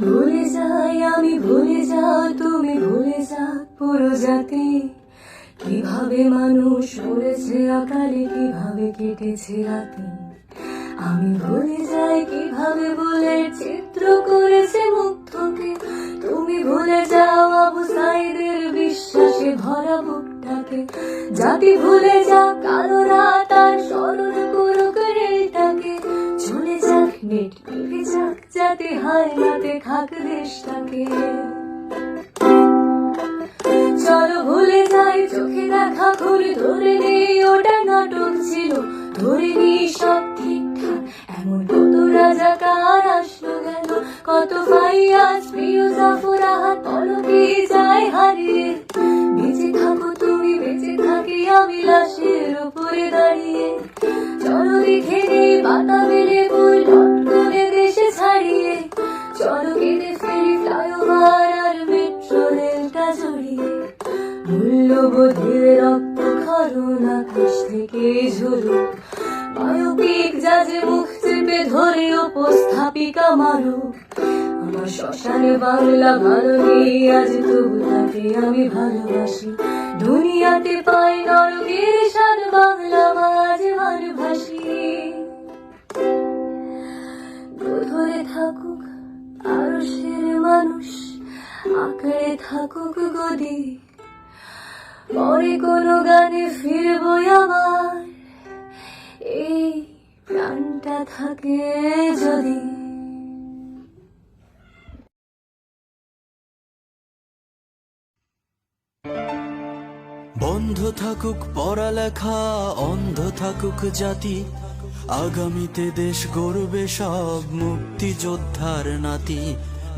ভুলে যাই, আমি ভুলে যাও তুমি ভুলে যাও পুরো জাতি। কীভাবে মানুষ মরেছে আকালে, কীভাবে কেটেছে রাতে? আমি ভুলে যাই, কীভাবে বলে চিত্র করেছে মুগ্ধকে? তুমি ভুলে যাও আবু সাইদের বিশ্বাসে ভরা বুকটাকে। জাতি ভুলে যা কালো রাত আর স্মরণ করুক রেলটাকে। চলে যাক নেট যাক যাতে হায় নাতে খাক দেশটাকে চলো ভুলে যাই, চোখে দেখা ভুল ধরে নেই, ওটা নাটক ছিল। ধরে নেই সব ঠিকঠাক, এমন কত রাজাকার আসলো গেল কত ফাইয়াজ প্রিয় জাফর আহাত পলকে যায় হারিয়ে। বেঁচে থাকো তুমি, বেঁচে থাকি আমি লাশের উপরে দাঁড়িয়ে। চলো দেখে নেই পাতা মেলে ফুল চলো কেঁদে ফেরি ফ্লাইওভার আর মেট্রো রেলটা জড়িয়ে মূল্যবোধের রক্ত খরণ আকাশ থেকে ঝরুক বায়োপিক যাজে মুখ চেপে ধরে উপস্থাপিকা মারুক। আমার শ্মশানে বাংলা ভালো নেই, আজ তবু তাকে আমি ভালোবাসি। দুনিয়াতে পাই আঁকড়ে থাকুক গদি। পরে কোনো গানে ফিরবো আবার। এই প্রাণটা থাকে যদি। বন্ধ থাকুক পড়ালেখা, অন্ধ থাকুক জাতি। আগামীতে দেশ গড়বে সব মুক্তিযোদ্ধার নাতি।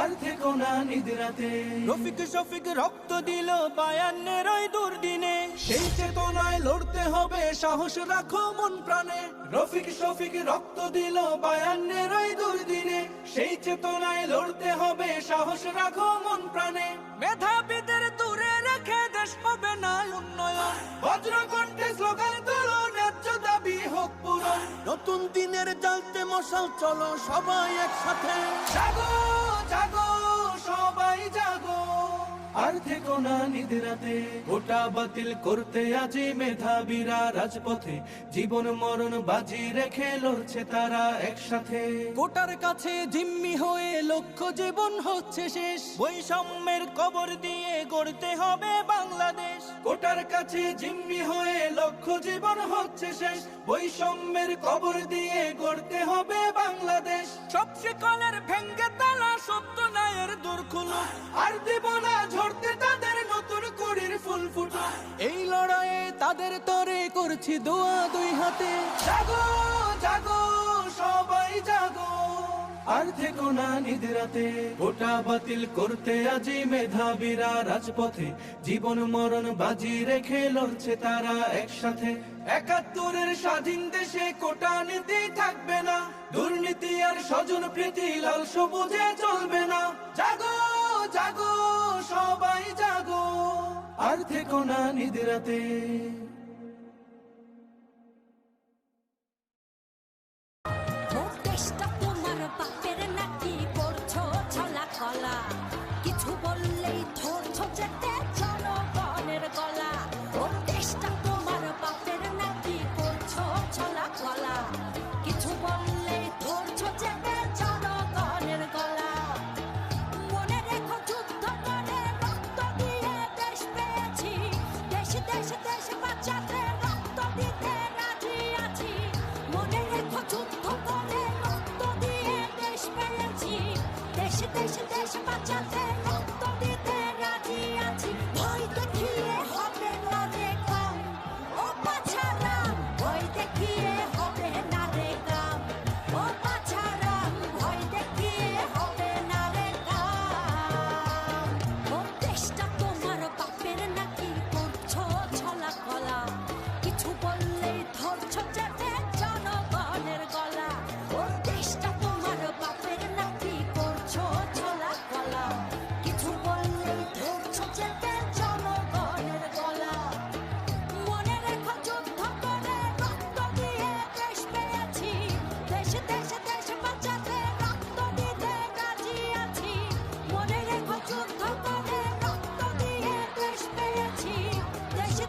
আর থেকো না নিদ্রাতে। রফিক শফিক রক্ত দিল বায়ান্নের ওই দুর্দিনে। সেই চেতনায় লড়তে হবে সাহস রাখো মন প্রাণে। রফিক শফিক রক্ত দিল বায়ান্নের ওই দুর্দিনে। সেই চেতনায় লড়তে হবে সাহস রাখো মন প্রাণে। মেধাবীদের দূরে রেখে দেশ হবে না উন্নয়ন। বজ্রকণ্ঠে স্লোগান নতুন দিনের জালতে মশাল চলো সবাই একসাথে। জাগো জাগো। আর থেকো না নিদ্রাতে গোটা বাতিল করতে আজি মেধাবীরা রাজপথে। জীবন মরণ বাজি রেখে লড়ছে তারা একসাথে। গোটার কাছে জিম্মি হয়ে লক্ষ্য জীবন হচ্ছে শেষ। বৈষম্যের কবর দিয়ে গড়তে হবে বাংলাদেশ। গোটার কাছে জিম্মি হয়ে লক্ষ্য জীবন হচ্ছে শেষ। বৈষম্যের কবর দিয়ে গড়তে হবে বাংলাদেশ। সব শিকলের ভেঙ্গে তালা সত্য ন্যায়ের দুর্খুলো আর দেব না ঝরতে তাদের নতুন করির ফুল ফুটো। এই লড়াইয়ে তাদের তরে করছি দোয়া দুই হাতে। জাগো জাগো সবাই জাগো। আর থেকো না নিদ্রাতে ওটা বাতিল করতে আজি মেধাবীরা রাজপথে। জীবন মরণ বাজি রেখে লড়ছে তারা একসাথে। একাত্তরের স্বাধীন দেশে কোটা নীতি থাকবে না। দুর্নীতি আর স্বজন প্রীতি লাল সবুজে চলবে না। জাগো জাগো, সবাই জাগো। আর থেকো না নিদ্রাতে। দেশ দেশ দেশ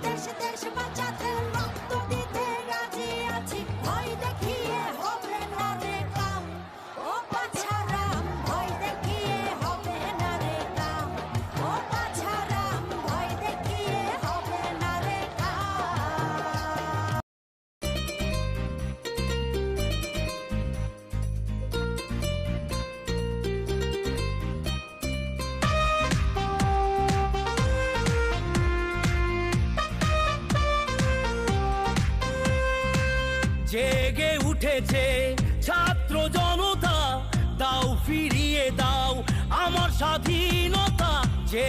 দেশ উঠেছে। ছাত্র জনতা দাও ফিরিয়ে দাও আমার স্বাধীনতা যে